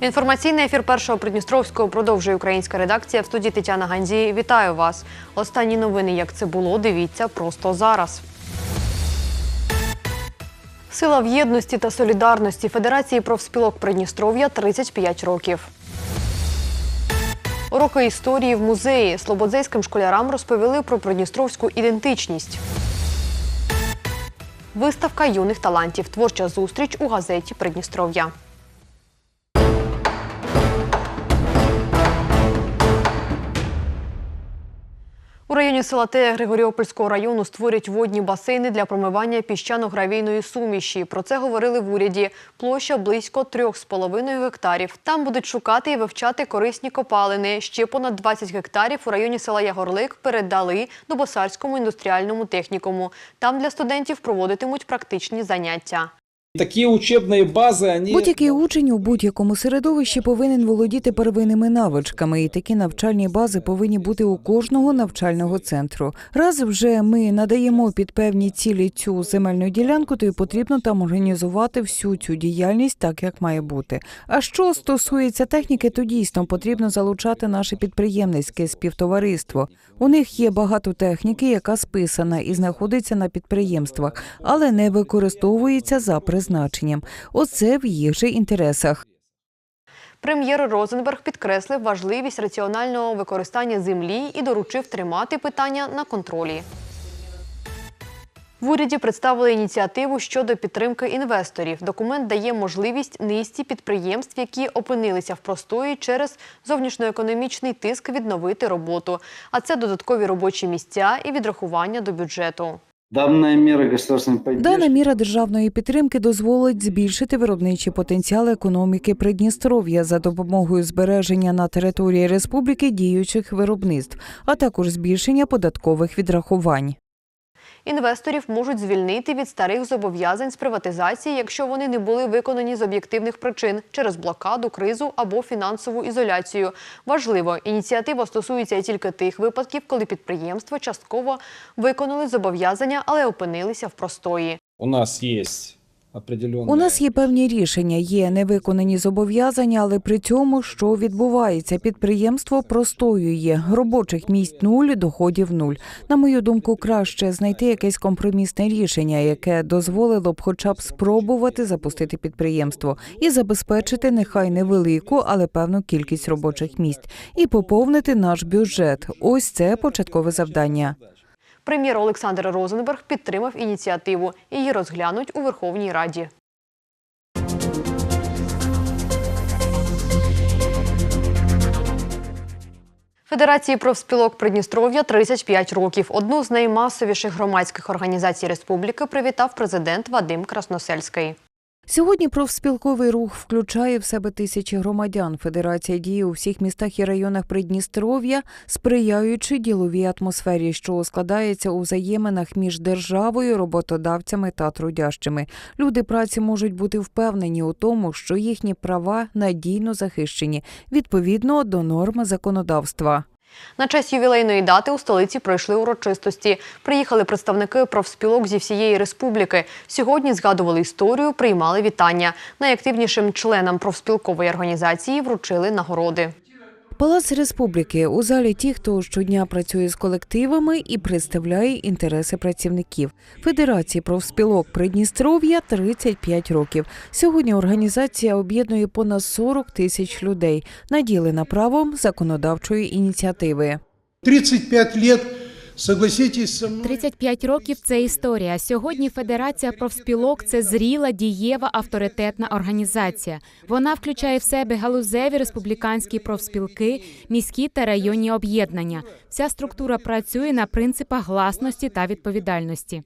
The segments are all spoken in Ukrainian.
Інформаційний ефір першого Придністровського продовжує українська редакція в студії Тетяна Гандзі. Вітаю вас. Останні новини, як це було, дивіться просто зараз. Сила в єдності та солідарності Федерації профспілок Придністров'я 35 років. Уроки історії в музеї слободзейським школярам розповіли про придністровську ідентичність. Виставка юних талантів. Творча зустріч у газеті Придністров'я. Районі села Тея Григоріопольського району створять водні басейни для промивання піщано-гравійної суміші. Про це говорили в уряді. Площа близько 3,5 гектарів. Там будуть шукати і вивчати корисні копалини. Ще понад 20 гектарів у районі села Ягорлик передали до Босарському індустріальному технікуму. Там для студентів проводитимуть практичні заняття. Такі учебні бази, вони... Будь-який учень у будь-якому середовищі повинен володіти первинними навичками, і такі навчальні бази повинні бути у кожного навчального центру. Раз вже ми надаємо під певні цілі цю земельну ділянку, то й потрібно там організувати всю цю діяльність так, як має бути. А що стосується техніки, то дійсно потрібно залучати наше підприємницьке співтовариство. У них є багато техніки, яка списана і знаходиться на підприємствах, але не використовується за призначенням. Оце в їх же інтересах. Прем'єр Розенберг підкреслив важливість раціонального використання землі і доручив тримати питання на контролі. В уряді представили ініціативу щодо підтримки інвесторів. Документ дає можливість низці підприємств, які опинилися в простої через зовнішньоекономічний тиск відновити роботу. А це додаткові робочі місця і відрахування до бюджету. Дана міра державної підтримки дозволить збільшити виробничий потенціал економіки Придністров'я за допомогою збереження на території республіки діючих виробництв, а також збільшення податкових відрахувань. Інвесторів можуть звільнити від старих зобов'язань з приватизації, якщо вони не були виконані з об'єктивних причин через блокаду, кризу або фінансову ізоляцію. Важливо, ініціатива стосується тільки тих випадків, коли підприємства частково виконали зобов'язання, але опинилися в простої. У нас є определенні... У нас є певні рішення, є невиконані зобов'язання, але при цьому що відбувається? Підприємство простоює робочих місць нуль, доходів нуль. На мою думку, краще знайти якесь компромісне рішення, яке дозволило б, хоча б спробувати запустити підприємство і забезпечити нехай невелику, але певну кількість робочих місць, і поповнити наш бюджет. Ось це початкове завдання. Прем'єр Олександр Розенберг підтримав ініціативу. Її розглянуть у Верховній Раді. Федерації профспілок Придністров'я 35 років. Одну з наймасовіших громадських організацій республіки привітав президент Вадим Красносельський. Сьогодні профспілковий рух включає в себе тисячі громадян. Федерація діє у всіх містах і районах Придністров'я, сприяючи діловій атмосфері, що складається у взаєминах між державою, роботодавцями та трудящими. Люди праці можуть бути впевнені у тому, що їхні права надійно захищені відповідно до норм законодавства. На честь ювілейної дати у столиці пройшли урочистості. Приїхали представники профспілок зі всієї республіки. Сьогодні згадували історію, приймали вітання. Найактивнішим членам профспілкової організації вручили нагороди. Палац республіки у залі ті, хто щодня працює з колективами і представляє інтереси працівників. Федерації профспілок Придністров'я 35 років. Сьогодні організація об'єднує понад 40 тисяч людей, наділена правом законодавчої ініціативи. 35 лет, согласитесь со мной, 35 років це історія. Сьогодні Федерація профспілок це зріла, дієва, авторитетна організація. Вона включає в себе галузеві республіканські профспілки, міські та районні об'єднання. Вся структура працює на принципах гласності та відповідальності.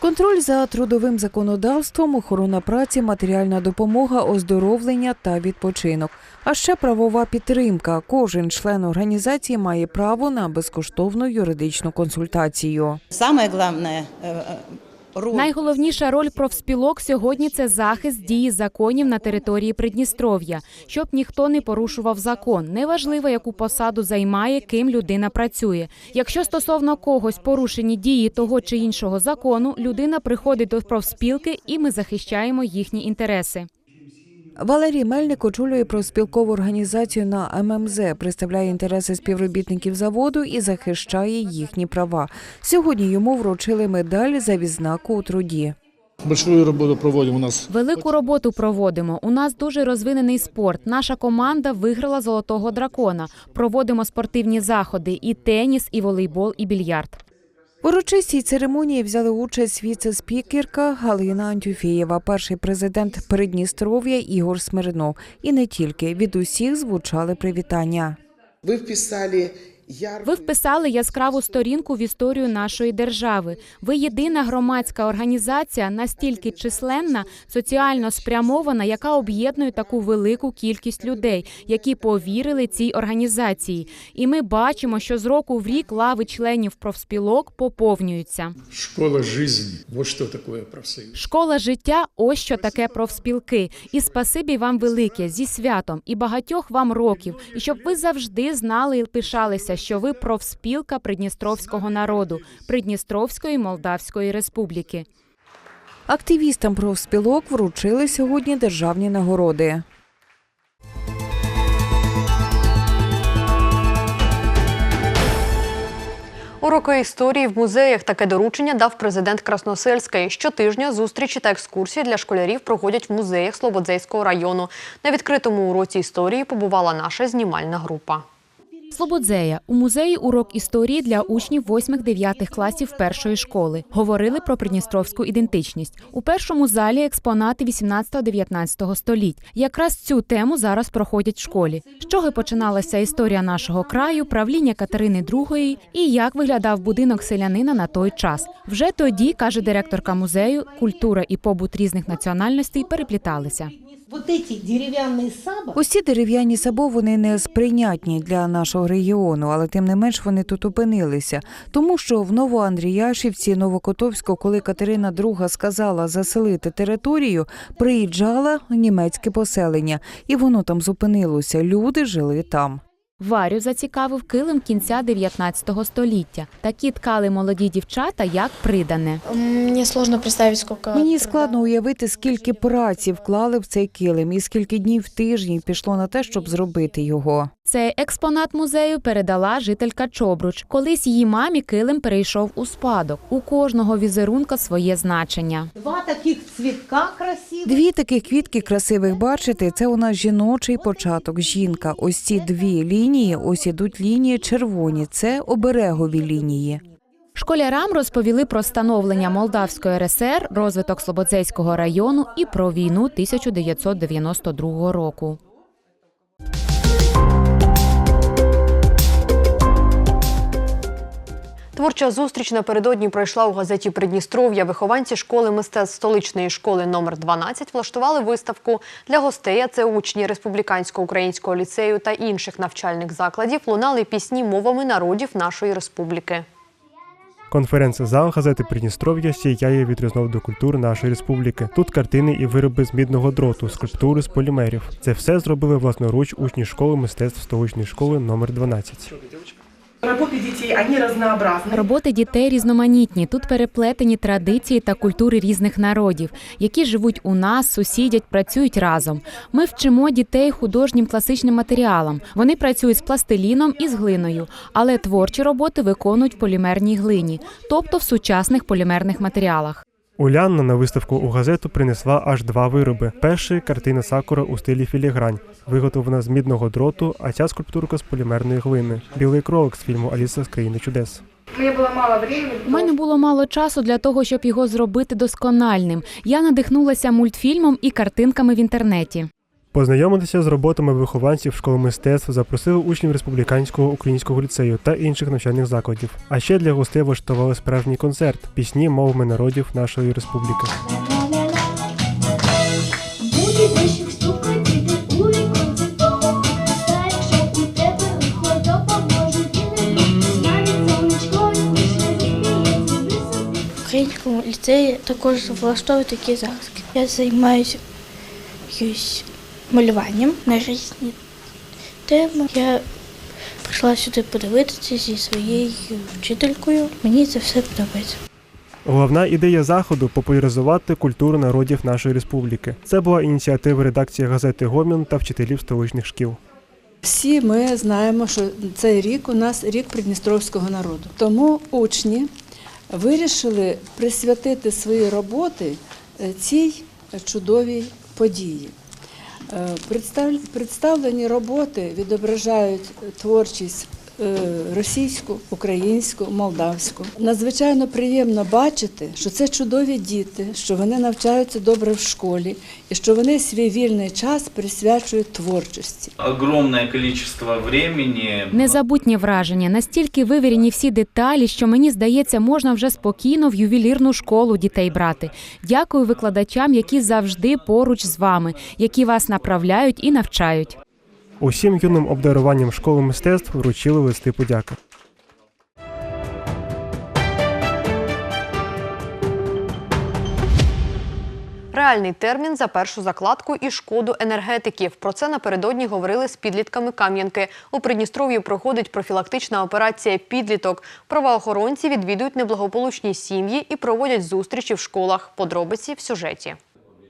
Контроль за трудовим законодавством, охорона праці, матеріальна допомога, оздоровлення та відпочинок. А ще правова підтримка. Кожен член організації має право на безкоштовну юридичну консультацію. Самое главное, э, э, Найголовніша роль профспілок сьогодні це захист дії законів на території Придністров'я, щоб ніхто не порушував закон. Неважливо, яку посаду займає, ким людина працює. Якщо стосовно когось порушені дії того чи іншого закону, людина приходить до профспілки, і ми захищаємо їхні інтереси. Валерій Мельник очолює профспілкову організацію на ММЗ, представляє інтереси співробітників заводу і захищає їхні права. Сьогодні йому вручили медаль за відзнаку у труді. Большую работу проводим у нас. Велику роботу проводимо. У нас дуже розвинений спорт. Наша команда виграла золотого дракона. Проводимо спортивні заходи: і теніс, і волейбол, і більярд. В урочистій церемонії взяли участь віце-спікерка Галина Антюфєєва, перший президент Придністров'я Ігор Смирнов. І не тільки від усіх звучали привітання. Ви вписали. Ви вписали яскраву сторінку в історію нашої держави. Ви єдина громадська організація, настільки численна, соціально спрямована, яка об'єднує таку велику кількість людей, які повірили цій організації. І ми бачимо, що з року в рік лави членів профспілок поповнюються. Школа жизни. Вот что такое профсоюз. Школа життя ось що таке профспілки. І спасибі вам велике зі святом і багатьох вам років, і щоб ви завжди знали і пишалися, що ви профспілка придністровського народу, Придністровської Молдавської Республіки. Активістам профспілок вручили сьогодні державні нагороди. Уроки історії в музеях таке доручення дав президент Красносельської. Щотижня зустрічі та екскурсії для школярів проходять в музеях Слободзейського району. На відкритому уроці історії побувала наша знімальна група. Слободзея у музеї урок історії для учнів 8-9 класів першої школи. Говорили про придністровську ідентичність. У першому залі експонати 18-19 століть. Якраз цю тему зараз проходять в школі. З чого починалася історія нашого краю, правління Катерини II і як виглядав будинок селянина на той час. Вже тоді, каже директорка музею, культура і побут різних національностей перепліталися. Усі дерев'яні сабо вони не сприйнятні для нашого регіону, але тим не менш вони тут опинилися. Тому що в Новоандріяшівці, Новокотовську, коли Катерина II сказала заселити територію, приїжджала німецьке поселення, і воно там зупинилося. Люди жили там. Варю зацікавив килим кінця 19 століття. Такі ткали молоді дівчата, як придане. Мне сложно представить, сколько... Мені складно уявити, скільки праці вклали в цей килим, і скільки днів в тиждень пішло на те, щоб зробити його. Цей експонат музею передала жителька Чобруч. Колись її мамі килим перейшов у спадок. У кожного візерунка своє значення. два таких цветка красивых. Дві таких квітки красивих бачите. Це у нас жіночий початок. Жінка. Ось ці дві лінії. Ось ідуть лінії червоні. Це оберегові лінії. Школярам розповіли про становлення Молдавської РСР, розвиток Слободзейського району і про війну 1992 року. Творча зустріч напередодні пройшла у газеті Придністров'я. Вихованці школи мистецтв столичної школи номер 12 влаштували виставку для гостей. а Це учні республіканського українського ліцею та інших навчальних закладів. Лунали пісні мовами народів нашої республіки. Конференц-зал газети Придністров'я сіяє від різновиду до культур нашої республіки. Тут картини і вироби з мідного дроту, скульптури з полімерів. Це все зробили власноруч учні школи мистецтв столичної школи номер 12. Работы дітей вони разнообразні. Роботи дітей різноманітні. Тут переплетені традиції та культури різних народів, які живуть у нас, сусідять, працюють разом. Ми вчимо дітей художнім класичним матеріалам. Вони працюють з пластиліном і з глиною, але творчі роботи виконують в полімерній глині, тобто в сучасних полімерних матеріалах. Улянна на виставку у газету принесла аж два вироби. Перший картина сакура у стилі філігрань, виготовлена з мідного дроту, а ця скульптурка з полімерної глини. Білий кролик з фільму Аліса з країни чудес. Мені было мало времени. У мене було мало часу для того, щоб його зробити доскональним. Я надихнулася мультфільмом і картинками в інтернеті. Познайомитися з роботами вихованців школи мистецтв запросили учнів республіканського українського ліцею та інших навчальних закладів. А ще для гостей влаштували справжній концерт пісні мовами народів нашої республіки. Українському ліцеї також влаштовують такі захистки. Я займаюся малюванням на різні теми. Я прийшла сюди подивитися зі своєю вчителькою. Мені це все подобається. Головна ідея заходу популяризувати культуру народів нашої республіки. Це була ініціатива редакції газети Гомін та вчителів столичних шкіл. Всі ми знаємо, що цей рік у нас рік Придністровського народу. Тому учні вирішили присвятити свої роботи е, цій чудовій події. Е, представ- Представлені роботи відображають творчість російську, українську, молдавську. Надзвичайно приємно бачити, що це чудові діти, що вони навчаються добре в школі і що вони свій вільний час присвячують творчості. огромное количество времени. Незабутнє враження, настільки вивірені всі деталі, що мені здається, можна вже спокійно в ювелірну школу дітей брати. Дякую викладачам, які завжди поруч з вами, які вас направляють і навчають. Усім юним обдаруванням школи мистецтв вручили листи подяки. Реальний термін за першу закладку і шкоду енергетиків. Про це напередодні говорили з підлітками Кам'янки. У Придністров'ї проходить профілактична операція Підліток. Правоохоронці відвідують неблагополучні сім'ї і проводять зустрічі в школах. Подробиці в сюжеті.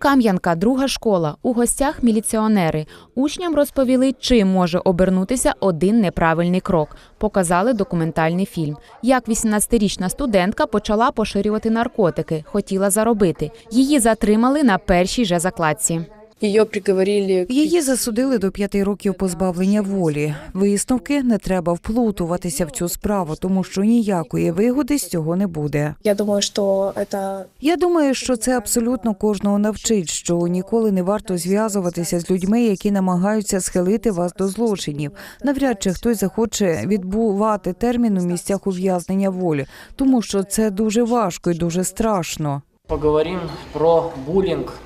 Кам'янка, друга школа. У гостях міліціонери. Учням розповіли, чим може обернутися один неправильний крок. Показали документальний фільм. Як 18-річна студентка почала поширювати наркотики, хотіла заробити. Її затримали на першій же закладці. Її приговорили Її засудили до п'яти років позбавлення волі. Висновки не треба вплутуватися в цю справу, тому що ніякої вигоди з цього не буде. Я думаю, що це Я думаю, що це абсолютно кожного навчить, що ніколи не варто зв'язуватися з людьми, які намагаються схилити вас до злочинів. Навряд чи хтось захоче відбувати термін у місцях ув'язнення волі, тому що це дуже важко і дуже страшно. Поговорим про буллинг.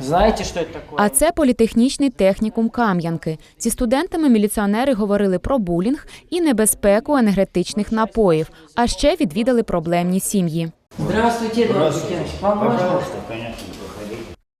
Знаете, что это такое? А це політехнічний технікум Кам'янки. Зі студентами міліціонери говорили про булінг і небезпеку енергетичних напоїв, а ще відвідали проблемні сім'ї. Здравствуйте, Вам?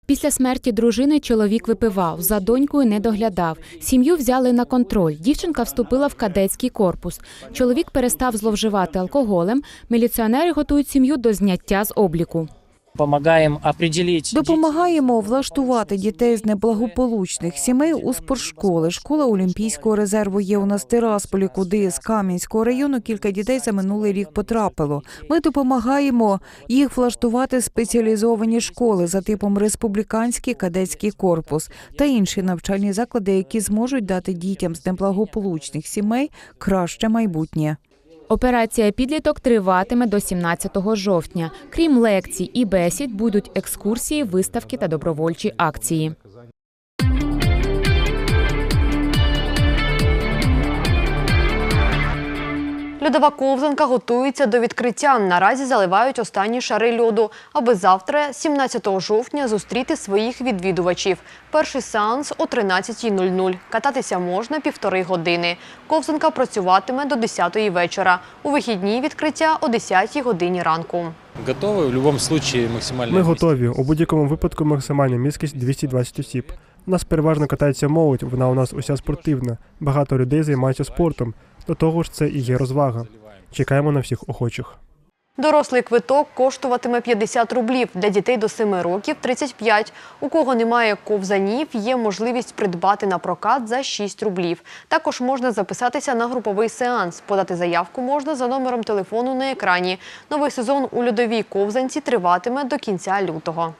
Після смерті дружини чоловік випивав, за донькою не доглядав. Сім'ю взяли на контроль. Дівчинка вступила в кадетський корпус. Чоловік перестав зловживати алкоголем. Міліціонери готують сім'ю до зняття з обліку. Помогаем определить. Допомагаємо влаштувати дітей з неблагополучних сімей у спортшколи. Школа Олімпійського резерву є у нас Тирасполі, куди з Кам'янського району кілька дітей за минулий рік потрапило. Ми допомагаємо їх влаштувати спеціалізовані школи за типом республіканський кадетський корпус та інші навчальні заклади, які зможуть дати дітям з неблагополучних сімей краще майбутнє. Операція підліток триватиме до 17 жовтня. Крім лекцій і бесід, будуть екскурсії, виставки та добровольчі акції. Льодова ковзанка готується до відкриття. Наразі заливають останні шари льоду, аби завтра, 17 жовтня, зустріти своїх відвідувачів. Перший сеанс о 13.00. Кататися можна півтори години. Ковзанка працюватиме до 10 вечора. У вихідні відкриття о 10 годині ранку. Готовы в любом случае максимально. Ми готові. У будь-якому випадку максимальна міськість 220 осіб. У нас переважно катається молодь, вона у нас уся спортивна. Багато людей займаються спортом. До того ж, це і є розвага. Чекаємо на всіх охочих. Дорослий квиток коштуватиме 50 рублів, для дітей до 7 років – 35. У кого немає ковзанів, є можливість придбати на прокат за 6 рублів. Також можна записатися на груповий сеанс. Подати заявку можна за номером телефону на екрані. Новий сезон у льодовій ковзанці триватиме до кінця лютого.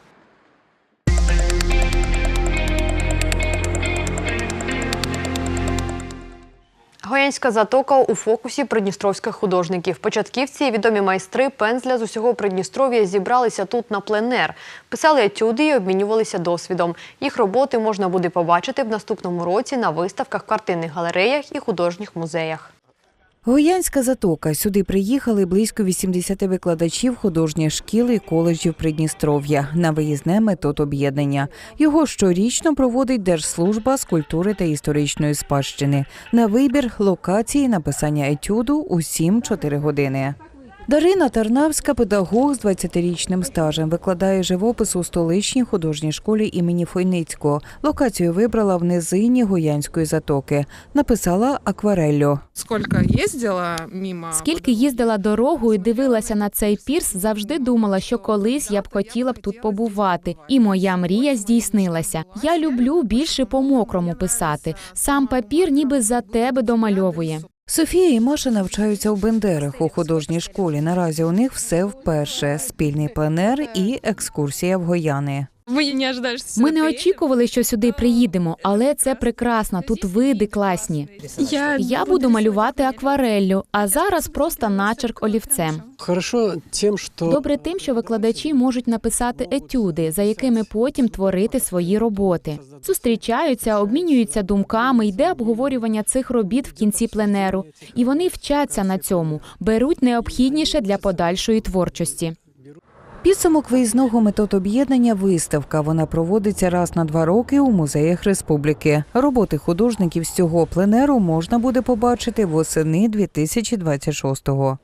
Гоянська затока у фокусі придністровських художників. Початківці і відомі майстри пензля з усього Придністров'я зібралися тут на пленер. Писали етюди і обмінювалися досвідом. Їх роботи можна буде побачити в наступному році на виставках, картинних галереях і художніх музеях. Гоянська затока. Сюди приїхали близько 80 викладачів художніх шкіл і коледжів Придністров'я на виїзне метод об'єднання. Його щорічно проводить Держслужба з культури та історичної спадщини. На вибір локації написання етюду усім 4 години. Дарина Тарнавська педагог з 20-річним стажем, викладає живопис у столичній художній школі імені Фойницького. Локацію вибрала в низині Гуянської затоки. Написала аквареллю. Сколько ездила мимо... Скільки їздила дорогою, дивилася на цей пірс, завжди думала, що колись я б хотіла б тут побувати. І моя мрія здійснилася. Я люблю більше по мокрому писати. Сам папір ніби за тебе домальовує. Софія і Маша навчаються у Бендерах у художній школі. Наразі у них все вперше: спільний пленер і екскурсія в Гояни. Ми не очікували, що сюди приїдемо, але це прекрасно. Тут види класні. Я, Я буду малювати аквареллю, а зараз просто начерк олівцем. Хорошо тем, что Добре тим, що викладачі можуть написати етюди, за якими потім творити свої роботи. Зустрічаються, обмінюються думками, йде обговорювання цих робіт в кінці пленеру, і вони вчаться на цьому, беруть необхідніше для подальшої творчості. Підсумок виїзного метод об'єднання виставка. Вона проводиться раз на два роки у музеях республіки. Роботи художників з цього пленеру можна буде побачити восени 2026-го.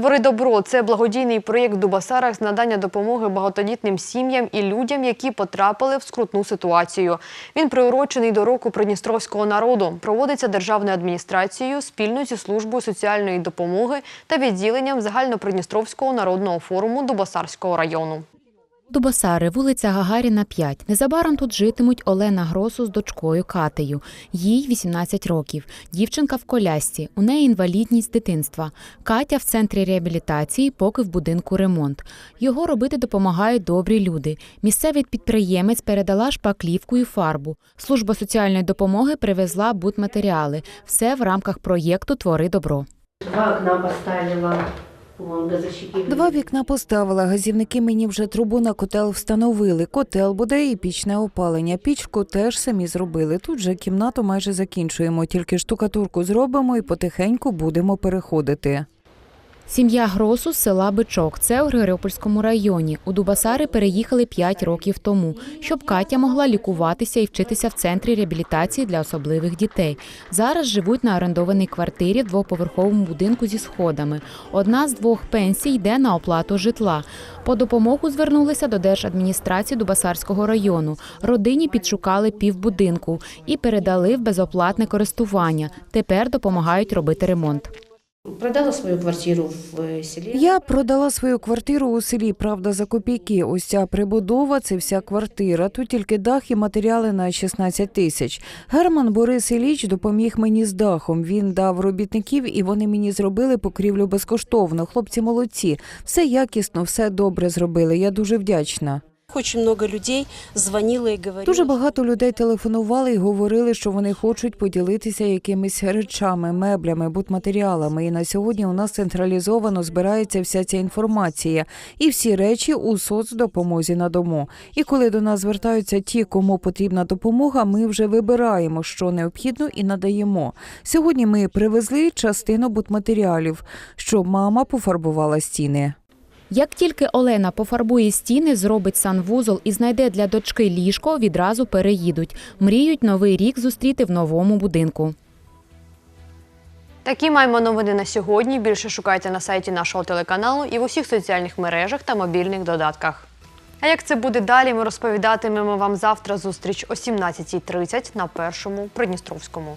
Твори добро це благодійний проєкт в Дубасарах з надання допомоги багатодітним сім'ям і людям, які потрапили в скрутну ситуацію. Він приурочений до року придністровського народу. Проводиться державною адміністрацією спільно зі службою соціальної допомоги та відділенням загальнопридністровського народного форуму Дубасарського району. Дубосари, вулиця Гагаріна, 5. Незабаром тут житимуть Олена Гросу з дочкою Катею. Їй 18 років. Дівчинка в колясці. У неї інвалідність з дитинства. Катя в центрі реабілітації, поки в будинку ремонт. Його робити допомагають добрі люди. Місцевий підприємець передала шпаклівку і фарбу. Служба соціальної допомоги привезла будматеріали. Все в рамках проєкту Твори добро. Два окна поставила. Два вікна поставила. Газівники мені вже трубу на котел встановили. Котел буде і пічне опалення. Пічку теж самі зробили. Тут же кімнату майже закінчуємо. Тільки штукатурку зробимо і потихеньку будемо переходити. Сім'я Гросу з села Бичок. Це у Григоріопольському районі. У Дубасари переїхали 5 років тому, щоб Катя могла лікуватися і вчитися в центрі реабілітації для особливих дітей. Зараз живуть на орендованій квартирі в двоповерховому будинку зі сходами. Одна з двох пенсій йде на оплату житла. По допомогу звернулися до держадміністрації Дубасарського району. Родині підшукали півбудинку і передали в безоплатне користування. Тепер допомагають робити ремонт. Продала свою квартиру в э, селе. Я продала свою квартиру у селі, правда, за копійки. Ось ця прибудова це вся квартира. Тут тільки дах і матеріали на 16 тисяч. Герман Борис Іліч допоміг мені з дахом. Він дав робітників, і вони мені зробили покрівлю безкоштовно. Хлопці молодці. Все якісно, все добре зробили. Я дуже вдячна. Очень много людей звонило и говорило. Дуже багато людей телефонували і говорили, що вони хочуть поділитися якимись речами, меблями, будматеріалами. І на сьогодні у нас централізовано збирається вся ця інформація і всі речі у соцдопомозі на дому. І коли до нас звертаються ті, кому потрібна допомога, ми вже вибираємо, що необхідно, і надаємо. Сьогодні ми привезли частину будматеріалів, щоб мама пофарбувала стіни. Як тільки Олена пофарбує стіни, зробить санвузол і знайде для дочки ліжко, відразу переїдуть. Мріють новий рік зустріти в новому будинку. Такі маємо новини на сьогодні. Більше шукайте на сайті нашого телеканалу і в усіх соціальних мережах та мобільних додатках. А як це буде далі, ми розповідатимемо вам завтра. Зустріч о 17.30 на першому Придністровському.